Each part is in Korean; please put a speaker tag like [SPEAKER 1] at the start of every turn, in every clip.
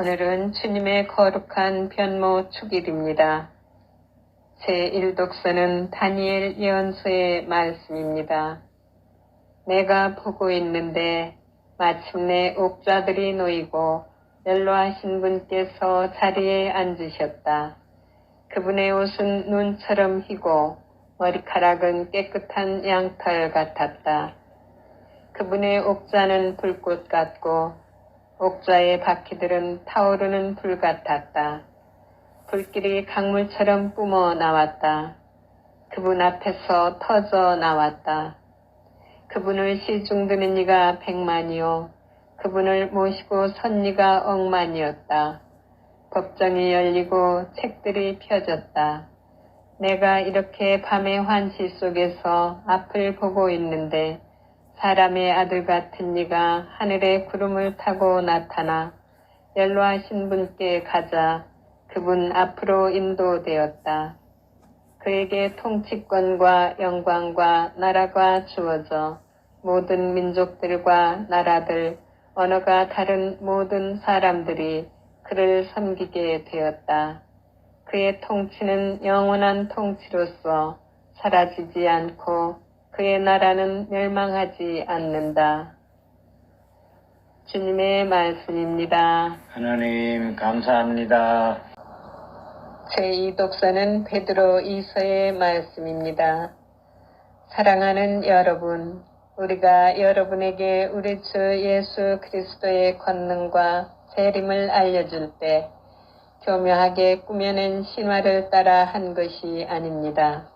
[SPEAKER 1] 오늘은 주님의 거룩한 변모 축일입니다. 제1독서는 다니엘 예언서의 말씀입니다. 내가 보고 있는데 마침내 옥자들이 놓이고 연로하신 분께서 자리에 앉으셨다. 그분의 옷은 눈처럼 희고 머리카락은 깨끗한 양털 같았다. 그분의 옥자는 불꽃 같고 옥자의 바퀴들은 타오르는 불 같았다. 불길이 강물처럼 뿜어 나왔다. 그분 앞에서 터져 나왔다. 그분을 시중드는 이가 백만이요. 그분을 모시고 선 이가 억만이었다. 법정이 열리고 책들이 펴졌다. 내가 이렇게 밤의 환시 속에서 앞을 보고 있는데 사람의 아들 같은 이가 하늘의 구름을 타고 나타나 연로하신 분께 가자 그분 앞으로 인도되었다. 그에게 통치권과 영광과 나라가 주어져 모든 민족들과 나라들, 언어가 다른 모든 사람들이 그를 섬기게 되었다. 그의 통치는 영원한 통치로서 사라지지 않고 그의 나라는 멸망하지 않는다. 주님의 말씀입니다.
[SPEAKER 2] 하나님 감사합니다.
[SPEAKER 1] 제2독서는 베드로 이서의 말씀입니다. 사랑하는 여러분, 우리가 여러분에게 우리 주 예수 그리스도의 권능과 재림을 알려줄 때 교묘하게 꾸며낸 신화를 따라 한 것이 아닙니다.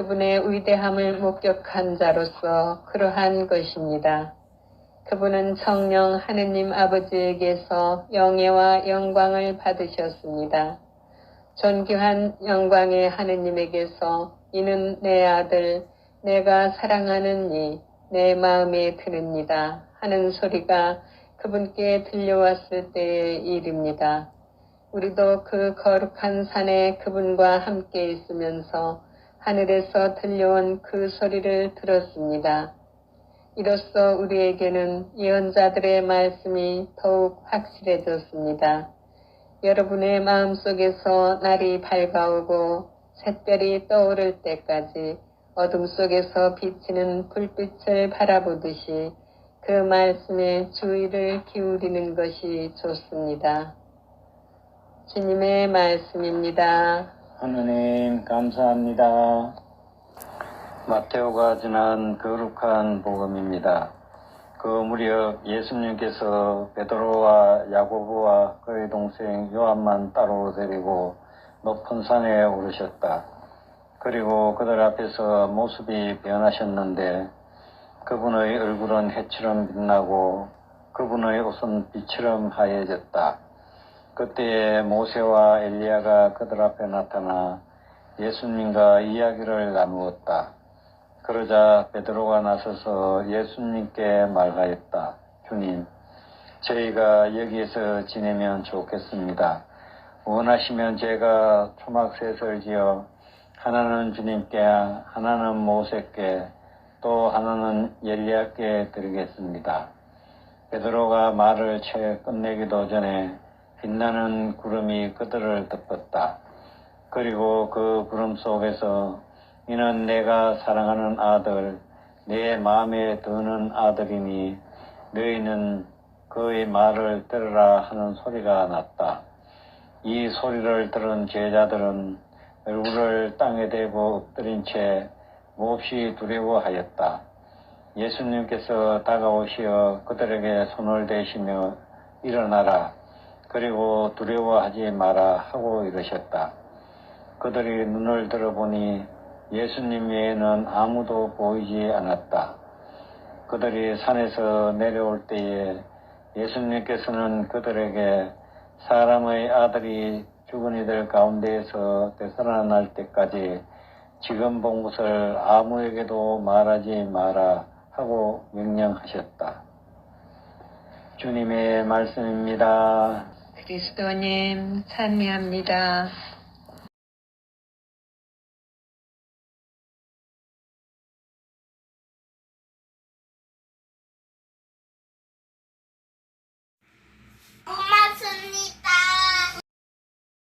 [SPEAKER 1] 그분의 위대함을 목격한 자로서 그러한 것입니다. 그분은 성령 하느님 아버지에게서 영예와 영광을 받으셨습니다. 존귀한 영광의 하느님에게서 이는 내 아들, 내가 사랑하는 이, 내 마음에 드는이다 하는 소리가 그분께 들려왔을 때의 일입니다. 우리도 그 거룩한 산에 그분과 함께 있으면서 하늘에서 들려온 그 소리를 들었습니다. 이로써 우리에게는 예언자들의 말씀이 더욱 확실해졌습니다. 여러분의 마음속에서 날이 밝아오고 샛별이 떠오를 때까지 어둠 속에서 비치는 불빛을 바라보듯이 그 말씀에 주의를 기울이는 것이 좋습니다. 주님의 말씀입니다.
[SPEAKER 2] 하나님 감사합니다. 마테오가 지난 거룩한 복음입니다. 그 무렵 예수님께서 베드로와 야고보와 그의 동생 요한만 따로 데리고 높은 산에 오르셨다. 그리고 그들 앞에서 모습이 변하셨는데 그분의 얼굴은 해처럼 빛나고 그분의 옷은 빛처럼 하얘졌다. 그때에 모세와 엘리야가 그들 앞에 나타나 예수님과 이야기를 나누었다. 그러자 베드로가 나서서 예수님께 말하였다. 주님, 저희가 여기에서 지내면 좋겠습니다. 원하시면 제가 초막셋을 지어 하나는 주님께, 하나는 모세께, 또 하나는 엘리야께 드리겠습니다. 베드로가 말을 채 끝내기도 전에 빛나는 구름이 그들을 덮었다. 그리고 그 구름 속에서 이는 내가 사랑하는 아들, 내 마음에 드는 아들이니 너희는 그의 말을 들으라 하는 소리가 났다. 이 소리를 들은 제자들은 얼굴을 땅에 대고 엎드린 채 몹시 두려워하였다. 예수님께서 다가오시어 그들에게 손을 대시며 일어나라. 그리고 두려워하지 마라 하고 이러셨다. 그들이 눈을 들어보니 예수님 외에는 아무도 보이지 않았다. 그들이 산에서 내려올 때에 예수님께서는 그들에게 사람의 아들이 죽은 이들 가운데에서 되살아날 때까지 지금 본 것을 아무에게도 말하지 마라 하고 명령하셨다. 주님의 말씀입니다.
[SPEAKER 1] 그리스도님 찬미합니다.